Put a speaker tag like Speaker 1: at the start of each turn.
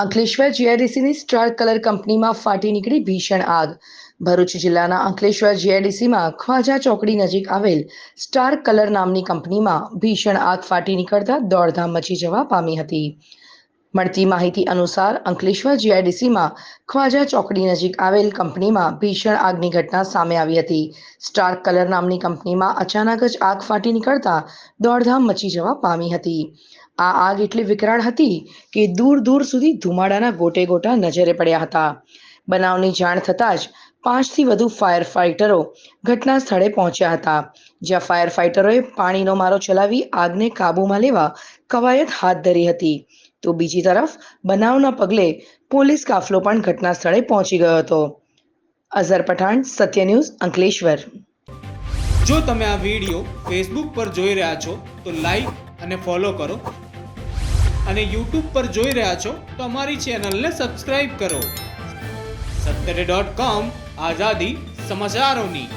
Speaker 1: Ankleshwar જીઆઈડીસીની star colour કંપનીમાં ફાટી નીકળી ભીષણ આગ. ભરૂચ જિલ્લાના અંકલેશ્વર જીઆઈડીસીમાં ખ્વાજા ચોકડી નજીક આવેલ સ્ટાર કલર નામની કંપનીમાં ભીષણ આગ ફાટી નીકળતા દોડધામ મચી જવા પામી હતી. મળતી માહિતી અનુસાર અંકલેશ્વર જીઆઈડીસીમાં ખ્વાજા ચોકડી નજીક આવેલ કંપનીમાં ભીષણ આગની ઘટના સામે આવી હતી. સ્ટાર કલર નામની કંપનીમાં અચાનક જ આગ ફાટી નીકળતા દોડધામ મચી જવા પામી હતી. આ આગ એટલી વિકરાળ હતી કે દૂર દૂર સુધી ધુમાડાના ગોટે ગોટા નજરે પડ્યા હતા. બનાવની જાણ થતાં જ પાંચથી વધુ ફાયર ફાઇટરો ઘટના સ્થળે પહોંચ્યા હતા. જ્યાં ફાયર ફાઇટરોએ પાણીનો મારો ચલાવી આગને કાબૂમાં લેવા કવાયત હાથ ધરી હતી. તો બીજી તરફ, બનાવના પગલે પોલીસ કાફલો પણ ઘટના સ્થળે પહોંચી ગયો હતો. અઝર પઠાણ, સત્ય ન્યૂઝ, અંકલેશ્વર.
Speaker 2: જો તમે આ વીડિયો ફેસબુક પર જોઈ રહ્યા છો, તો લાઈક અને ફોલો કરો. અને યુટ્યુબ પર જોઈ રહ્યા છો, તો અમારી ચેનલને સબસ્ક્રાઇબ કરો. સત્તરે ડોટ કોમ આઝાદી સમાચારોની.